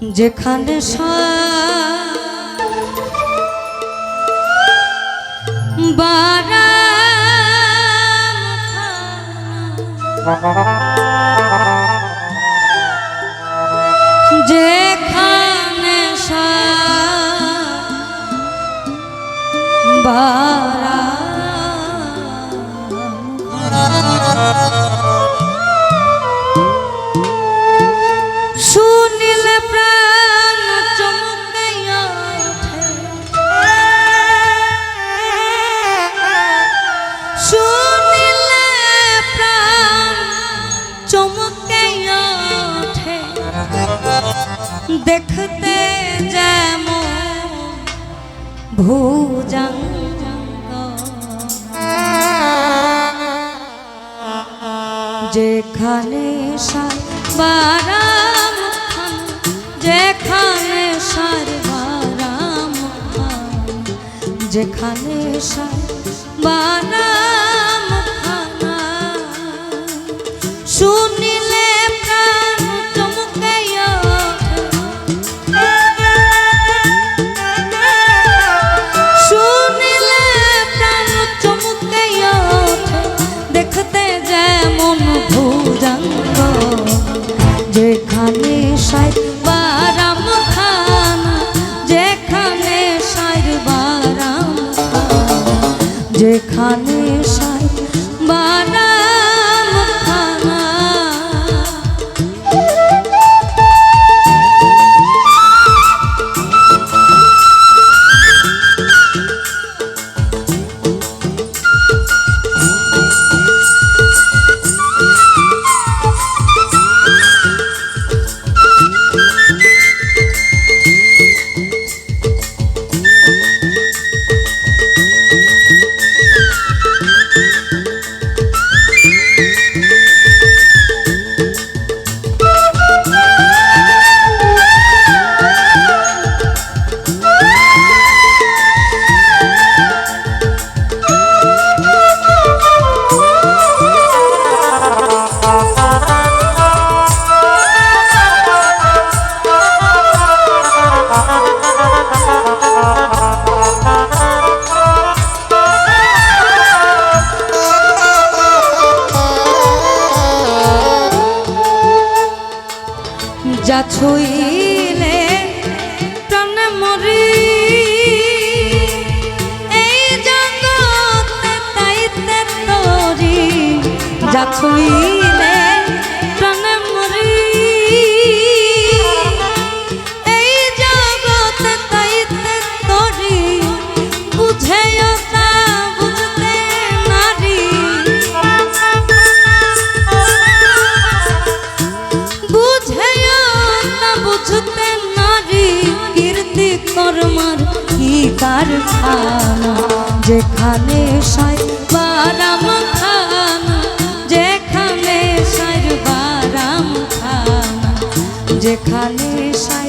যেখানে যেখানে ভুজঙ্গ। যেখানে সারবারাম খান যেখানে সারবারাম খান যেখানে সারবারাম যেখানে সাই বারাম খানা যেখানে সাই বারাম খানা যেখানে যা ছুইলে প্রাণে মরি। এই জগতে তাইতে তরি। যা ছুইলে বুঝতে নারী কীর্তি কর্মার কি কারখানা? যেখানে সাইবারাম খানা যেখানে সাইবারাম খানা যেখানে সাই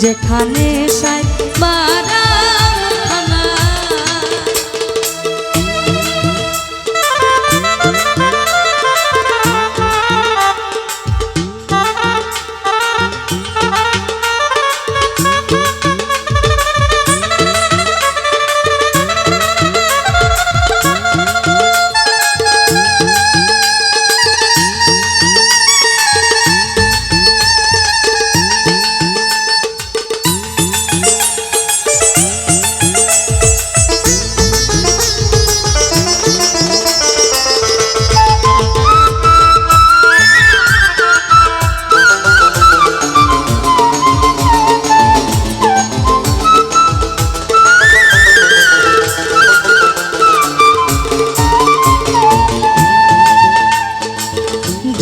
যেখানে সাই বারামখানা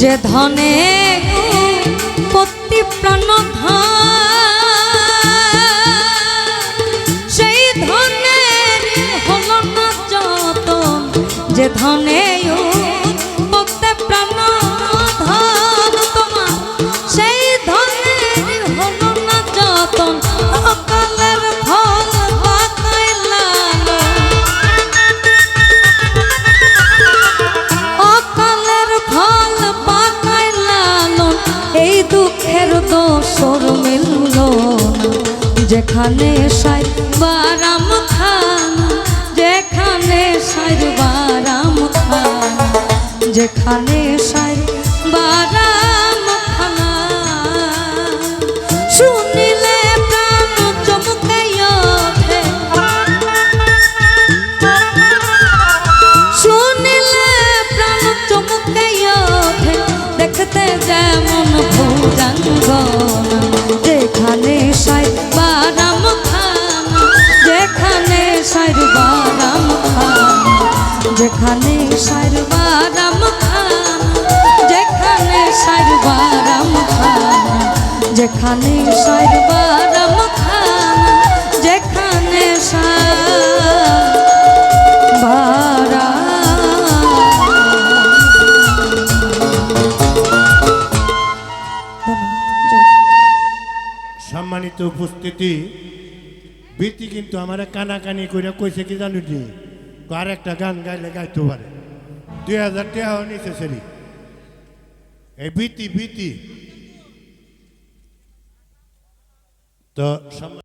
যে ধনে পতি প্রাণ সেই ধনের হল না যে ধনে যেখানে সাই বারাম খান যেখানে সাই বারাম খান যেখানে সাই বারাম যেখানে সাইর বারাম খান, যেখানে সাইর বারাম খান, যেখানে সাইর বারাম খান, যেখানে সম্মানিত উপস্থিতি বৃত্তি কিন্তু আমার কানাকানি করে কইছে কি জানো নি আর একটা গান গাইলে গাইতে পারে দুই হাজার টাকাও নিচে সেরি এই বৃত্তি বৃত্তি তো সম্মান-